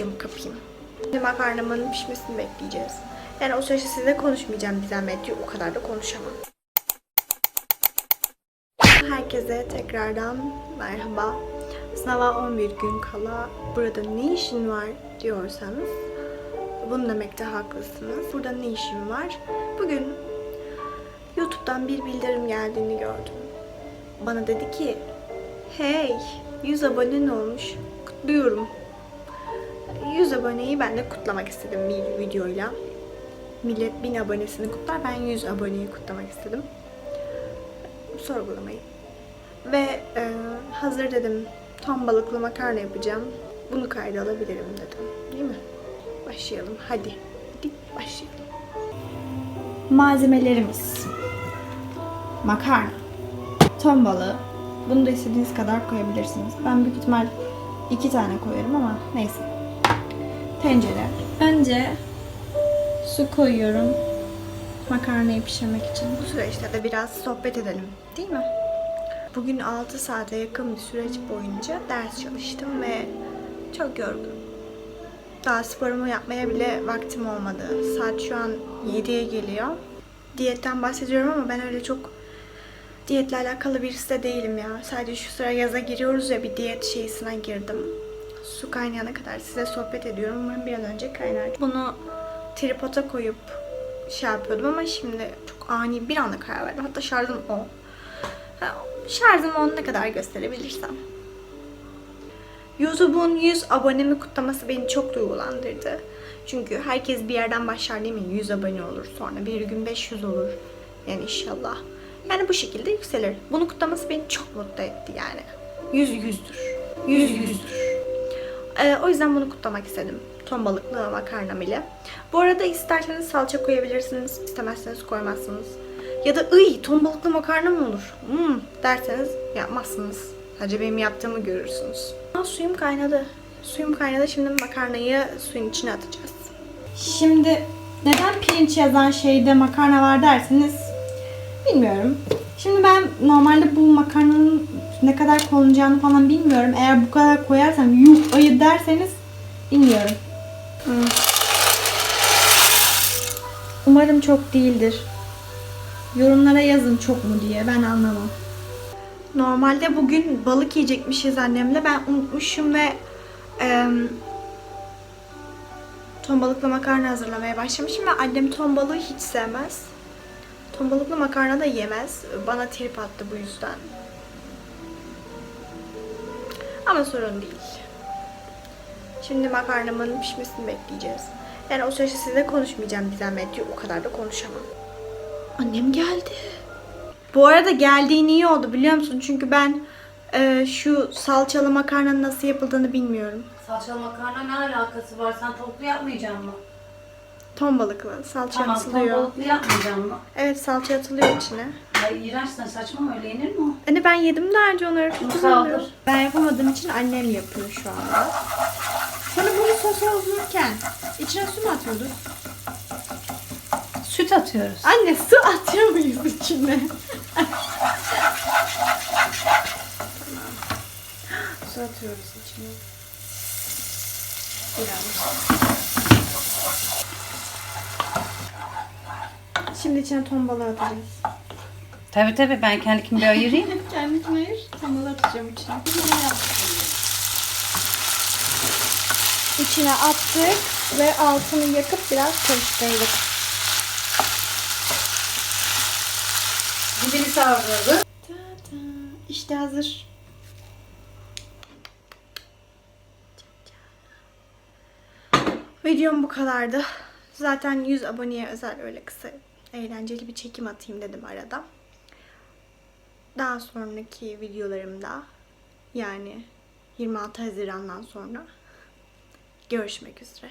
camı kapayım. Şimdi makarnamın pişmesini bekleyeceğiz. Yani o süreçte size konuşmayacağım bir zahmet diyor. O kadar da konuşamam. Herkese tekrardan merhaba. Sınava 11 gün kala burada ne işin var diyorsanız bunu demekte haklısınız. Burada ne işim var? Bugün YouTube'dan bir bildirim geldiğini gördüm. Bana dedi ki Hey 100 abonen olmuş. Kutluyorum. 100 aboneyi ben de kutlamak istedim bir videoyla. Millet 1000 abonesini kutlar. Ben 100 aboneyi kutlamak istedim. Sorgulamayın. Ve e, hazır dedim ton balıklı makarna yapacağım. Bunu kayda alabilirim dedim. Değil mi? Başlayalım. Hadi. Hadi başlayalım. Malzemelerimiz. Makarna. Ton balığı. Bunu da istediğiniz kadar koyabilirsiniz. Ben büyük ihtimal iki tane koyarım ama neyse. Tencere. Önce su koyuyorum. Makarnayı pişirmek için. Bu süreçte de biraz sohbet edelim. Değil mi? Bugün 6 saate yakın bir süreç boyunca ders çalıştım ve çok yorgunum. Daha sporumu yapmaya bile vaktim olmadı. Saat şu an 7'ye geliyor. Diyetten bahsediyorum ama ben öyle çok diyetle alakalı birisi de değilim ya. Sadece şu sıra yaza giriyoruz ya bir diyet şeysine girdim. Su kaynayana kadar size sohbet ediyorum. Umarım bir an önce kaynar. Bunu tripoda koyup şey yapıyordum ama şimdi çok ani bir anda karar verdim. Hatta şarjım o. Ha, Şarjım on ne kadar gösterebilirsem. YouTube'un 100 abonemi kutlaması beni çok duygulandırdı. Çünkü herkes bir yerden başlar değil mi? 100 abone olur. Sonra bir gün 500 olur. Yani inşallah. Yani bu şekilde yükselir. Bunu kutlaması beni çok mutlu etti yani. 100 yüzdür. 100 yüzdür. Ee, o yüzden bunu kutlamak istedim. Ton balıklı makarnam ile. Bu arada isterseniz salça koyabilirsiniz. istemezseniz koymazsınız. Ya da ıy ton balıklı makarna mı olur? Hmm, derseniz yapmazsınız. Sadece benim yaptığımı görürsünüz. Aa, suyum kaynadı. Suyum kaynadı. Şimdi makarnayı suyun içine atacağız. Şimdi neden pirinç yazan şeyde makarna var derseniz bilmiyorum. Şimdi ben normalde bu makarnanın ne kadar konulacağını falan bilmiyorum. Eğer bu kadar koyarsam yuh ayı derseniz bilmiyorum. Hmm. Umarım çok değildir. Yorumlara yazın çok mu diye ben anlamam. Normalde bugün balık yiyecekmişiz annemle. Ben unutmuşum ve eee ton balıklı makarna hazırlamaya başlamışım ve annem ton balığı hiç sevmez. Ton balıklı makarna da yemez. Bana trip attı bu yüzden. Ama sorun değil. Şimdi makarnamın pişmesini bekleyeceğiz. Yani o süreçte size konuşmayacağım bir zahmet diyor. O kadar da konuşamam. Annem geldi. Bu arada geldiğin iyi oldu biliyor musun? Çünkü ben e, şu salçalı makarnanın nasıl yapıldığını bilmiyorum. Salçalı makarna ne alakası var? Sen tavuklu yapmayacaksın mı? Ton balıklı. Salça Tamam, ton atılıyor. balıklı yapmayacaksın mı? Evet salça atılıyor içine. Ya iğrençsin saçma mı öyle yenir mi o? Anne ben yedim daha önce onları. Çok Bunu güzel oluyor. kaldır. Ben yapamadığım için annem yapıyor şu anda. Sonra bunu sos olurken içine su mu atıyorduk? Süt atıyoruz. Anne su atıyor muyuz içine? su atıyoruz içine. Biraz. Şimdi içine ton balığı atacağız. Tabii tabii ben kendimi bir ayırayım. Kendisine ayır. Ton balığı atacağım içine. İçine attık ve altını yakıp biraz karıştırdık. Dibini savruldu. Ta ta. İşte hazır. Videom bu kadardı. Zaten 100 aboneye özel öyle kısa eğlenceli bir çekim atayım dedim arada. Daha sonraki videolarımda yani 26 Haziran'dan sonra görüşmek üzere.